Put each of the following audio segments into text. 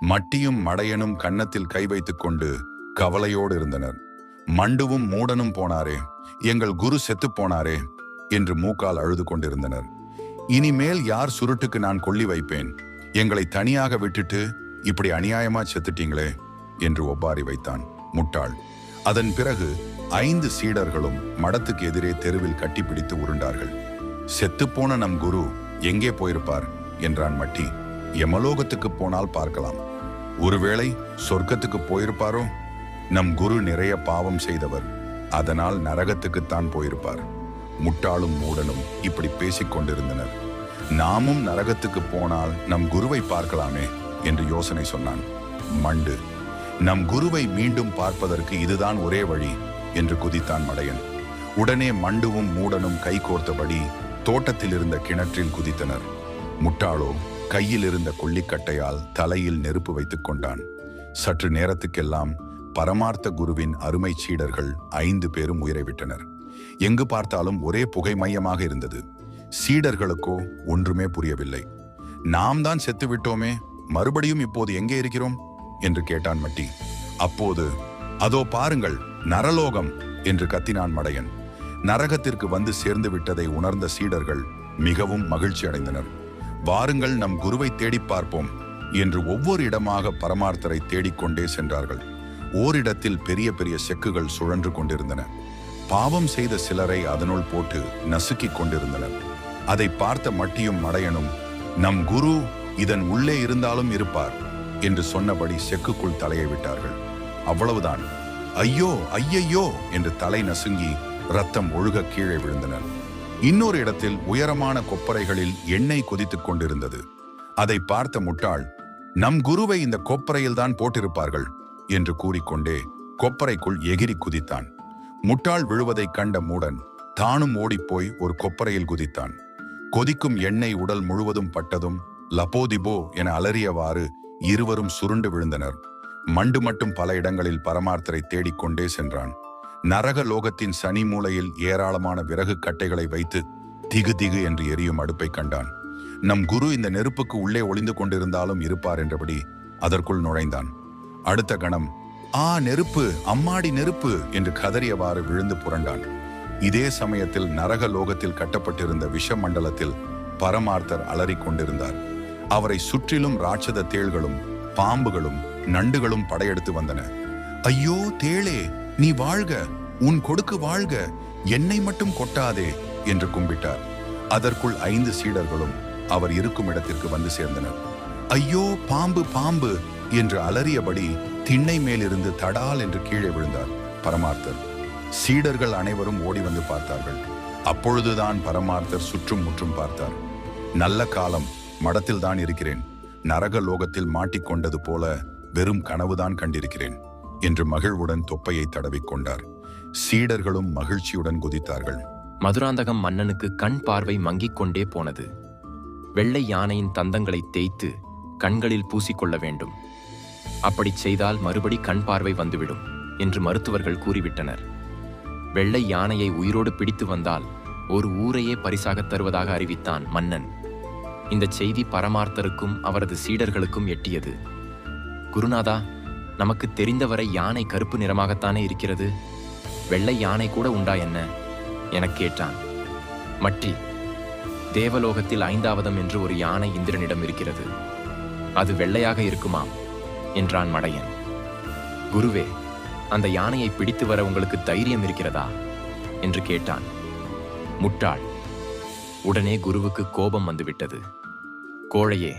மட்டியும் மடையனும் கன்னத்தில் கை வைத்துக் கொண்டு கவலையோடு இருந்தனர். மண்டுவும் மூடனும் போனாரே எங்கள் குரு செத்துப் போனாரே என்று மூக்கால் அழுது கொண்டிருந்தனர். இனிமேல் யார் சுருட்டுக்கு நான் கொள்ளி வைப்பேன்? எங்களை தனியாக விட்டுட்டு இப்படி அநியாயமா செத்துட்டீங்களே என்று ஒப்பாரி வைத்தான் முட்டாள். அதன் பிறகு ஐந்து சீடர்களும் மடத்துக்கு எதிரே தெருவில் கட்டிப்பிடித்து உருண்டார்கள். செத்துப்போன நம் குரு எங்கே போயிருப்பார்? என்றான் மட்டி. யமலோகத்துக்கு போனால் பார்க்கலாம். ஒருவேளை சொர்க்கத்துக்கு போயிருப்பாரோ? நம் குரு நிறைய பாவம் செய்தவர். அதனால் நரகத்துக்குத்தான் போயிருப்பார். முட்டாளும் மூடனும் இப்படி பேசிக் கொண்டிருந்தனர். நாமும் நரகத்துக்கு போனால் நம் குருவை பார்க்கலாமே? என்று யோசனை சொன்னான். மண்டு நம் குருவை மீண்டும் பார்ப்பதற்கு இதுதான் ஒரே வழி என்று குதித்தான் மடையன். உடனே மண்டுவும் மூடனும் கைகோர்த்தபடி தோட்டத்தில் இருந்த கிணற்றில் குதித்தனர். முட்டாளோ கையில் இருந்த கொள்ளிக்கட்டையால் தலையில் நெருப்பு வைத்துக் கொண்டான். சற்று நேரத்துக்கெல்லாம் பரமார்த்த குருவின் அருமை சீடர்கள் ஐந்து பேரும் உயிரை விட்டனர். எங்கு பார்த்தாலும் ஒரே புகை மையமாக இருந்தது. சீடர்களுக்கோ ஒன்றுமே புரியவில்லை. நாம் தான் செத்து விட்டோமே மறுபடியும் இப்போது எங்கே இருக்கிறோம்? என்று கேட்டான் மட்டி. அப்போது அதோ பாருங்கள் நரலோகம் என்று கத்தினான் மடையன். நரகத்திற்கு வந்து சேர்ந்து விட்டதை உணர்ந்த சீடர்கள் மிகவும் மகிழ்ச்சி அடைந்தனர் வாருங்கள் நம் குருவை தேடிப் பார்ப்போம் என்று ஒவ்வொரு இடமாக பரமார்த்தரை தேடிக்கொண்டே சென்றார்கள். ஓரிடத்தில் பெரிய பெரிய செக்குகள் சுழன்று கொண்டிருந்தன. பாவம் செய்த சிலரை அதனுள் போட்டு நசுக்கிக் கொண்டிருந்தனர். அதை பார்த்த மட்டியும் மடையனும் நம் குரு இதன் உள்ளே இருந்தாலும் இருப்பார் என்று சொன்னபடி செக்குக்குள் தலையை விட்டார்கள். அவ்வளவுதான். ஐயோ ஐயையோ என்று தலை நசுங்கி ரத்தம் ஒழுக கீழே விழுந்தனர். இன்னொரு இடத்தில் உயரமான கொப்பரைகளில் எண்ணெய் கொதித்துக் கொண்டிருந்தது. அதை பார்த்த முட்டாள் நம் குருவை இந்த கொப்பரையில் தான் போட்டிருப்பார்கள் என்று கூறிக்கொண்டே கொப்பரைக்குள் எகிரி குதித்தான். முட்டாள் விழுவதைக் கண்ட மூடன் தானும் ஓடிப்போய் ஒரு கொப்பரையில் குதித்தான். கொதிக்கும் எண்ணெய் உடல் முழுவதும் பட்டதும் லபோதிபோ என அலறியவாறு இருவரும் சுருண்டு விழுந்தனர். மண்டு மட்டும் பல இடங்களில் பரமார்த்தரை தேடிக்கொண்டே சென்றான். நரக லோகத்தின் சனி மூலையில் ஏராளமான விறகு கட்டைகளை வைத்து திகு திகு என்று எரியும் அடுப்பை கண்டான். நம் குரு இந்த நெருப்புக்கு உள்ளே ஒளிந்து கொண்டிருந்தாலும் இருப்பார் என்றபடி அதற்குள் நுழைந்தான். அடுத்த கணம் ஆ நெருப்பு அம்மாடி நெருப்பு என்று கதறியவாறு விழுந்து புரண்டான். இதே சமயத்தில் நரக லோகத்தில் கட்டப்பட்டிருந்த விஷ மண்டலத்தில் பரமார்த்தர் அலறிக் கொண்டிருந்தார். அவரை சுற்றிலும் ராட்சத தேள்களும் பாம்புகளும் நண்டுகளும் படையெடுத்து வந்தன. ஐயோ தேளே நீ வாழ்க உன் கொடுக்கு வாழ்க என்னை மட்டும் கொட்டாதே என்று கும்பிட்டார். அதற்குள் ஐந்து சீடர்களும் அவர் இருக்கும் இடத்திற்கு வந்து சேர்ந்தனர். ஐயோ பாம்பு பாம்பு என்று அலறியபடி திண்ணை மேலிருந்து தடால் என்று கீழே விழுந்தார் பரமார்த்தர். சீடர்கள் அனைவரும் ஓடி வந்து பார்த்தார்கள். அப்பொழுதுதான் பரமார்த்தர் சுற்றும் முற்றும் பார்த்தார். நல்ல காலம் மடத்தில் தான் இருக்கிறேன். நரக லோகத்தில் மாட்டிக்கொண்டது போல வெறும் கனவுதான் கண்டிருக்கிறேன். என்று மகிழ்வுடன் தொப்பையை தடவிக் கொண்டார். சீடர்களும் மகிழ்ச்சியுடன் குதித்தார்கள். மதுராந்தகம் மன்னனுக்கு கண் பார்வை மங்கிக் கொண்டே போனது. வெள்ளை யானையின் தந்தங்களை தேய்த்து கண்களில் பூசிக்கொள்ள வேண்டும். அப்படிச் செய்தால் மறுபடி கண் பார்வை வந்துவிடும் என்று மருத்துவர்கள் கூறிவிட்டனர். வெள்ளை யானையை உயிரோடு பிடித்து வந்தால் ஒரு ஊரையே பரிசாகத் தருவதாக அறிவித்தான் மன்னன். இந்த செய்தி பரமார்த்தருக்கும் அவரது சீடர்களுக்கும் எட்டியது. குருநாதா நமக்கு தெரிந்தவரை யானை கருப்பு நிறமாகத்தானே இருக்கிறது? வெள்ளை யானை கூட உண்டா என்ன? எனக் கேட்டான். மட்டி தேவலோகத்தில் ஐந்தாவதம் என்று ஒரு யானை இந்திரனிடம் இருக்கிறது. அது வெள்ளையாக இருக்குமாம் என்றான் மடையன். குருவே அந்த யானையை பிடித்து வர உங்களுக்கு தைரியம் இருக்கிறதா? என்று கேட்டான். முட்டாள் உடனே குருவுக்கு கோபம் வந்துவிட்டது. கோழையே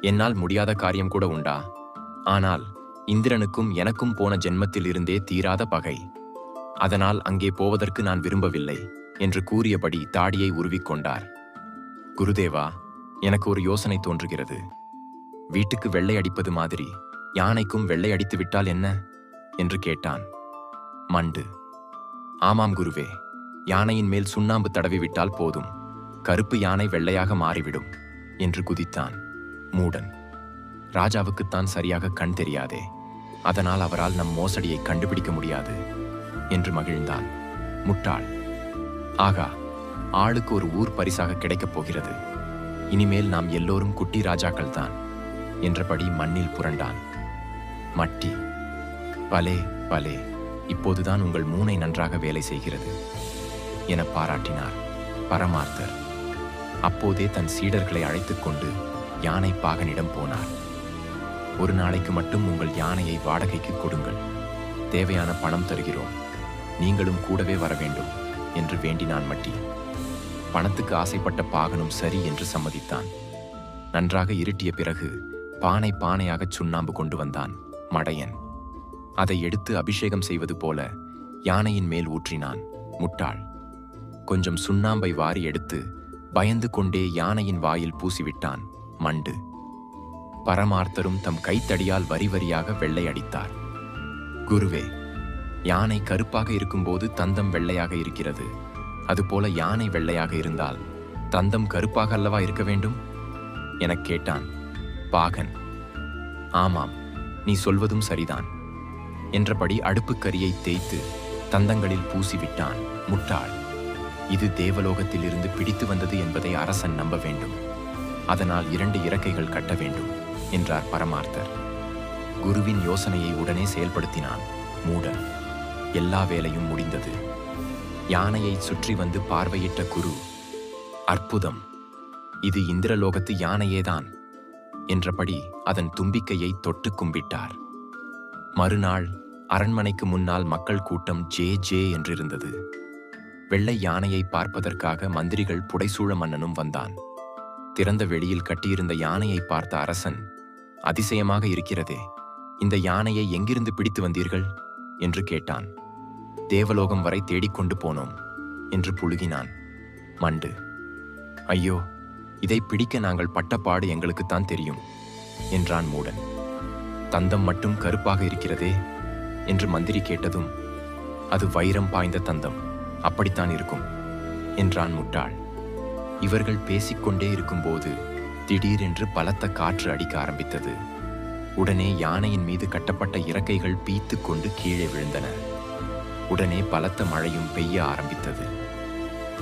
என்னால் முடியாத காரியம் கூட உண்டா? ஆனால் இந்திரனுக்கும் எனக்கும் போன ஜென்மத்தில் இருந்தே தீராத பகை. அதனால் அங்கே போவதற்கு நான் விரும்பவில்லை என்று கூறியபடி தாடியை உருவிக்கொண்டார் குருதேவா எனக்கு ஒரு யோசனை தோன்றுகிறது. வீட்டுக்கு வெள்ளை அடிப்பது மாதிரி யானைக்கும் வெள்ளை அடித்து விட்டால் என்ன? என்று கேட்டான். மண்டு. ஆமாம் குருவே யானையின் மேல் சுண்ணாம்பு தடவி விட்டால் போதும். கருப்பு யானை வெள்ளையாக மாறிவிடும் என்று குதித்தான். மூடன். ராஜாவுக்குத்தான் சரியாக கண் தெரியாதே. அதனால் அவரால் நம் மோசடியை கண்டுபிடிக்க முடியாது என்று மகிழ்ந்தான் முட்டாள். ஆகா ஆளுக்கு ஒரு ஊர் பரிசாக கிடைக்கப் போகிறது. இனிமேல் நாம் எல்லோரும் குட்டி ராஜாக்கள் தான் என்றபடி மண்ணில் புரண்டான். மட்டி பலே பலே இப்போதுதான் உங்கள் மூனை நன்றாக வேலை செய்கிறது என பாராட்டினார் பரமார்த்தர். அப்போதே தன் சீடர்களை அழைத்துக் கொண்டு யானை பாகனிடம் போனார். ஒரு நாளைக்கு மட்டும் உங்கள் யானையை வாடகைக்கு கொடுங்கள். தேவையான பணம் தருகிறோம். நீங்களும் கூடவே வர வேண்டும் என்று வேண்டினான் மட்டி. பணத்துக்கு ஆசைப்பட்ட பாகனும் சரி என்று சம்மதித்தான். நன்றாக இருட்டிய பிறகு பானை பானையாகச் சுண்ணாம்பு கொண்டு வந்தான் மடையன். அதை எடுத்து அபிஷேகம் செய்வது போல யானையின் மேல் ஊற்றினான் முட்டாள். கொஞ்சம் சுண்ணாம்பை வாரி எடுத்து பயந்து கொண்டே யானையின் வாயில் பூசிவிட்டான் மண்டு. பரமார்த்தரும் தம் கைத்தடியால் வரி வரியாக வெள்ளை அடித்தார். குருவே யானை கருப்பாக இருக்கும்போது தந்தம் வெள்ளையாக இருக்கிறது. அதுபோல யானை வெள்ளையாக இருந்தால் தந்தம் கருப்பாக அல்லவா இருக்க வேண்டும்? எனக் கேட்டான் பாகன் ஆமாம் நீ சொல்வதும் சரிதான். என்றபடி அடுப்புக்கரியை தேய்த்து தந்தங்களில் பூசிவிட்டான் முட்டாள். இது தேவலோகத்திலிருந்து பிடித்து வந்தது என்பதை அரசன் நம்ப வேண்டும். அதனால் இரண்டு இறக்கைகள் கட்ட வேண்டும். என்றார் பரமார்த்தர். குருவின் யோசனையை உடனே செயல்படுத்தினான் மூடன். எல்லா வேலையும் முடிந்தது. யானையை சுற்றி வந்து பார்வையிட்ட குரு அற்புதம்! இது இந்திரலோகத்து யானையேதான்! என்றபடி அதன் தும்பிக்கையை தொட்டு கும்பிட்டார். மறுநாள் அரண்மனைக்கு முன்னால் மக்கள் கூட்டம் ஜே ஜே என்றிருந்தது. வெள்ளை யானையை பார்ப்பதற்காக மந்திரிகள் புடைசூழ மன்னனும் வந்தான். திறந்த வெளியில் கட்டியிருந்த யானையை பார்த்த அரசன் அதிசயமாக இருக்கிறதே. இந்த யானையை எங்கிருந்து பிடித்து வந்தீர்கள்? என்று கேட்டான். தேவலோகம் வரை தேடிக்கொண்டு போனோம் என்று புழுகினான். மண்டு ஐயோ இதை பிடிக்க நாங்கள் பட்டப்பாடு எங்களுக்குத்தான் தெரியும் என்றான் மூடன். தந்தம் மட்டும் கருப்பாக இருக்கிறதே என்று மந்திரி கேட்டதும் அது வைரம் பாய்ந்த தந்தம் அப்படித்தான் இருக்கும் என்றான் முட்டாள். இவர்கள் பேசிக்கொண்டே இருக்கும்போது திடீரென்று பலத்த காற்று அடிக்க ஆரம்பித்தது. உடனே யானையின் மீது கட்டப்பட்ட இறக்கைகள் பீத்து கொண்டு கீழே விழுந்தன. உடனே பலத்த மழையும் பெய்ய ஆரம்பித்தது.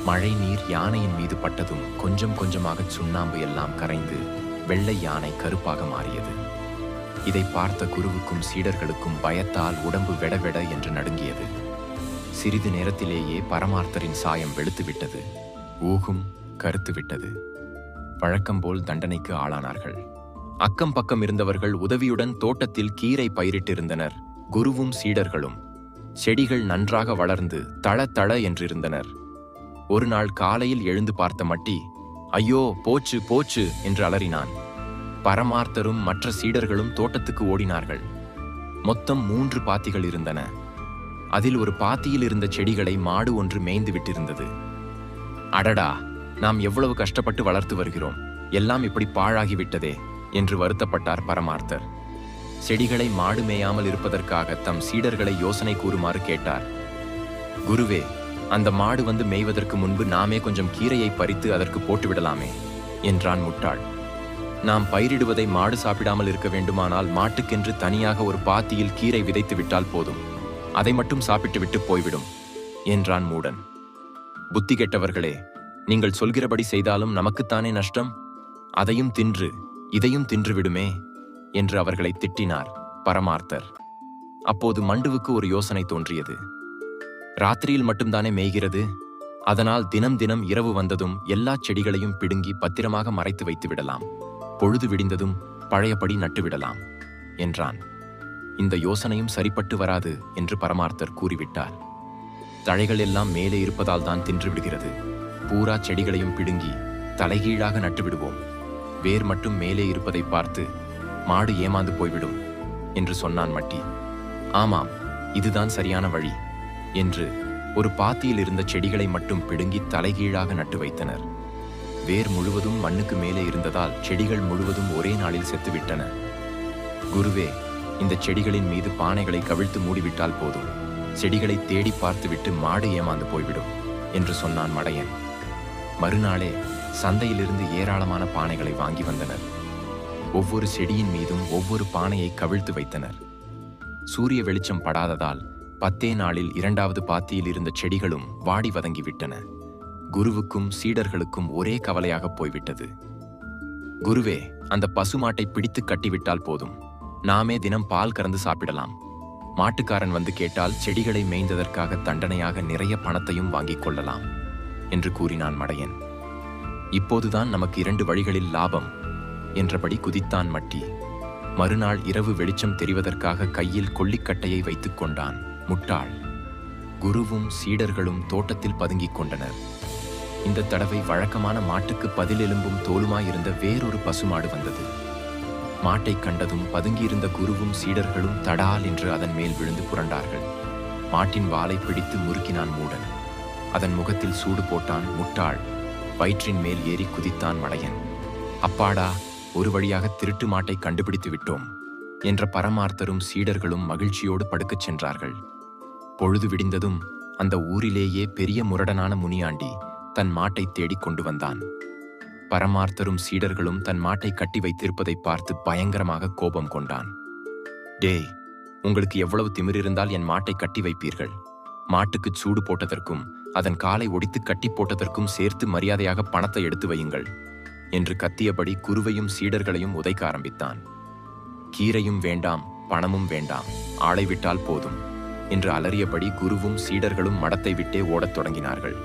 மழை நீர் யானையின் மீது பட்டதும் கொஞ்சம் கொஞ்சமாக சுண்ணாம்பு எல்லாம் கரைந்து வெள்ளை யானை கருப்பாக மாறியது. இதை பார்த்த குருவுக்கும் சீடர்களுக்கும் பயத்தால் உடம்பு வெடவெட என்று நடுங்கியது. சிறிது நேரத்திலேயே பரமார்த்தரின் சாயம் வெளுத்துவிட்டது. ஊகும் கருத்துவிட்டது. வழக்கம்போல் தண்டனைக்கு ஆளானார்கள். அக்கம் பக்கம் இருந்தவர்கள் உதவியுடன் தோட்டத்தில் கீரை பயிரிட்டிருந்தனர். குருவும் சீடர்களும். செடிகள் நன்றாக வளர்ந்து தள தள என்றிருந்தனர். ஒரு நாள் காலையில் எழுந்து பார்த்த மட்டி ஐயோ போச்சு போச்சு என்று அலறினான். பரமார்த்தரும் மற்ற சீடர்களும் தோட்டத்துக்கு ஓடினார்கள். மொத்தம் மூன்று பாத்திகள் இருந்தன. அதில் ஒரு பாத்தியில் இருந்த செடிகளை மாடு ஒன்று மேய்ந்து விட்டிருந்தது. அடடா நாம் எவ்வளவு கஷ்டப்பட்டு வளர்த்து வருகிறோம். எல்லாம் இப்படி பாழாகிவிட்டதே என்று வருத்தப்பட்டார் பரமார்த்தர். செடிகளை மாடு மேயாமல் இருப்பதற்காக தம் சீடர்களை யோசனை கூறுமாறு கேட்டார். குருவே அந்த மாடு வந்து மேய்வதற்கு முன்பு நாமே கொஞ்சம் கீரையை பறித்து அதற்கு போட்டு விடலாமே என்றான் முட்டாள். நாம் பயிரிடுவதை மாடு சாப்பிடாமல் இருக்க வேண்டுமானால் மாட்டுக்கென்று தனியாக ஒரு பாத்தியில் கீரை விதைத்து விட்டால் போதும். அதை மட்டும் சாப்பிட்டு விட்டு போய்விடும் என்றான் மூடன். புத்தி கெட்டவர்களே நீங்கள் சொல்கிறபடி செய்தாலும் நமக்குத்தானே நஷ்டம்? அதையும் தின்று இதையும் தின்றுவிடுமே என்று அவர்களை திட்டினார் பரமார்த்தர். அப்போது மண்டுவுக்கு ஒரு யோசனை தோன்றியது. ராத்திரியில் மட்டும்தானே மேய்கிறது? அதனால் தினம் தினம் இரவு வந்ததும் எல்லா செடிகளையும் பிடுங்கி பத்திரமாக மறைத்து வைத்து விடலாம். பொழுது விடிந்ததும் பழையபடி நட்டுவிடலாம் என்றான். இந்த யோசனையும் சரிப்பட்டு வராது என்று பரமார்த்தர் கூறிவிட்டார். தழைகள் எல்லாம் மேலே இருப்பதால் தான் தின்று விடுகிறது. பூரா செடிகளையும் பிடுங்கி தலைகீழாக நட்டு விடுவோம் வேர் மட்டும் மேலே இருப்பதை பார்த்து மாடு ஏமாந்து போய்விடும் என்று சொன்னான் மட்டி. ஆமாம் இதுதான் சரியான வழி என்று ஒரு பாத்தியில் இருந்த செடிகளை மட்டும் பிடுங்கி தலைகீழாக நட்டு வைத்தனர். வேர் முழுவதும் மண்ணுக்கு மேலே இருந்ததால் செடிகள் முழுவதும் ஒரே நாளில் செத்துவிட்டன. குருவே இந்த செடிகளின் மீது பானைகளை கவிழ்த்து மூடிவிட்டால் போதும். செடிகளை தேடி பார்த்துவிட்டு மாடு ஏமாந்து போய்விடும் என்று சொன்னான் மடையன். மறுநாளே சந்தையிலிருந்து ஏராளமான பானைகளை வாங்கி வந்தனர். ஒவ்வொரு செடியின் மீதும் ஒவ்வொரு பானையை கவிழ்த்து வைத்தனர். சூரிய வெளிச்சம் படாததால் பத்தே நாளில் இரண்டாவது பாத்தியில் இருந்த செடிகளும் வாடி வதங்கிவிட்டன குருவுக்கும் சீடர்களுக்கும் ஒரே கவலையாக போய்விட்டது. குருவே அந்த பசுமாட்டை பிடித்து கட்டிவிட்டால் போதும். நாமே தினம் பால் கறந்து சாப்பிடலாம். மாட்டுக்காரன் வந்து கேட்டால் செடிகளை மேய்ந்ததற்காக தண்டனையாக நிறைய பணத்தையும் வாங்கிக் கொள்ளலாம். என்று கூறினான் மடையன். இப்போதுதான் நமக்கு இரண்டு வழிகளில் லாபம் என்றபடி குதித்தான் மட்டி. மறுநாள் இரவு வெளிச்சம் தெரிவதற்காக கையில் கொல்லிக்கட்டையை வைத்துக் கொண்டான் முட்டாள். குருவும் சீடர்களும் தோட்டத்தில் பதுங்கிக் கொண்டனர். இந்த தடவை வழக்கமான மாட்டுக்கு பதிலெலும்பும் தோலுமாயிருந்த வேறொரு பசுமாடு வந்தது. மாட்டை கண்டதும் பதுங்கியிருந்த குருவும் சீடர்களும் தடால் என்று அதன் மேல் விழுந்து புரண்டார்கள். மாட்டின் வாலை பிடித்து முறுக்கினான் மூடன். அதன் முகத்தில் சூடு போட்டான் முட்டாள். வயிற்றின் மேல் ஏறி குதித்தான் மடையன். அப்பாடா ஒரு வழியாக திருட்டு மாட்டை கண்டுபிடித்து விட்டோம் என்ற பரமார்த்தரும் சீடர்களும் மகிழ்ச்சியோடு படுக்கச் சென்றார்கள். பொழுது விடிந்ததும் அந்த ஊரிலேயே பெரிய முரடனான முனியாண்டி தன் மாட்டை தேடிக் கொண்டு வந்தான். பரமார்த்தரும் சீடர்களும் தன் மாட்டை கட்டி வைத்திருப்பதை பார்த்து பயங்கரமாக கோபம் கொண்டான். டேய் உங்களுக்கு எவ்வளவு திமிர் இருந்தால் என் மாட்டை கட்டி வைப்பீர்கள். மாட்டுக்குச் சூடு போட்டதற்கும் அதன் காலை ஒடித்து கட்டி போட்டதற்கும் சேர்த்து மரியாதையாக பணத்தை எடுத்து வையுங்கள் என்று கத்தியபடி குருவையும் சீடர்களையும் உதைக்க ஆரம்பித்தான். கீரையும் வேண்டாம் பணமும் வேண்டாம் ஆளை விட்டால் போதும் என்று அலறியபடி குருவும் சீடர்களும் மடத்தை விட்டே ஓடத் தொடங்கினார்கள்.